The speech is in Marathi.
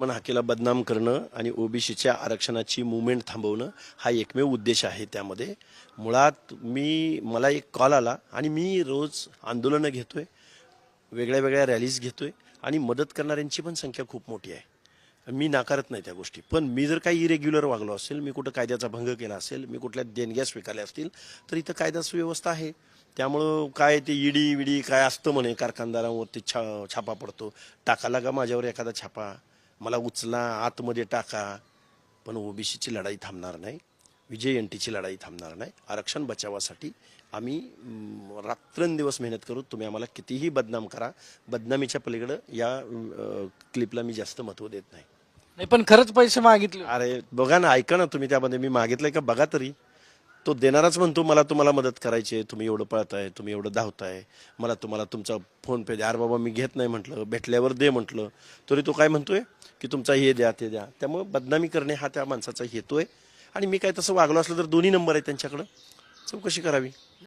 मन हाकेला बदनाम करणं आणि ओबीसीच्या आरक्षणाची मुवमेंट थांबवणं हा एकमेव उद्देश आहे त्यामध्ये. मुळात मी मला एक कॉल आला आणि मी रोज आंदोलनं घेतोय वेगळ्या वेगळ्या रॅलीज घेतोय आणि मदत करणाऱ्यांची पण संख्या खूप मोठी आहे. मी नाकारत नाही त्या गोष्टी. पण मी जर काही इरेग्युलर वागलो असेल मी कुठं कायद्याचा भंग केला असेल मी कुठल्या देणग्या स्वीकारल्या असतील तर इथं कायदा सुव्यवस्था आहे. त्यामुळं काय ते ईडी विडी काय असतं म्हणे कारखानदारांवर ते छा छापा पडतो. टाकाला का माझ्यावर एखादा छापा. मला उचला आतमध्ये टाका. पण ओबीसीची लढाई थांबणार नाही. विजय एन टीची लढाई थांबणार नाही. आरक्षण बचावासाठी आम्ही रात्रंदिवस मेहनत करू. तुम्ही आम्हाला कितीही बदनाम करा. बदनामीच्या पलीकडं या क्लिपला मी जास्त महत्त्व देत नाही. नाही पण खरंच पैसे मागितले. अरे बघा ना ऐका ना तुम्ही त्यामध्ये मी मागितलंय का? बघा तरी. तो देणाराच म्हणतो मला तुम्हाला मदत करायची आहे तुम्ही एवढं पळताय तुम्ही एवढं धावताय मला तुम्हाला तुमचा फोन पे द्या. अरे बाबा मी घेत नाही म्हटलं. भेटल्यावर दे म्हटलं. तरी तो काय म्हणतोय की तुमचा हे द्या ते द्या. त्यामुळे बदनामी करणे हा त्या माणसाचा हेतू आहे. आणि मी काय तसं वागलो असलं तर दोन्ही नंबर आहे त्यांच्याकडं. चौकशी करावी.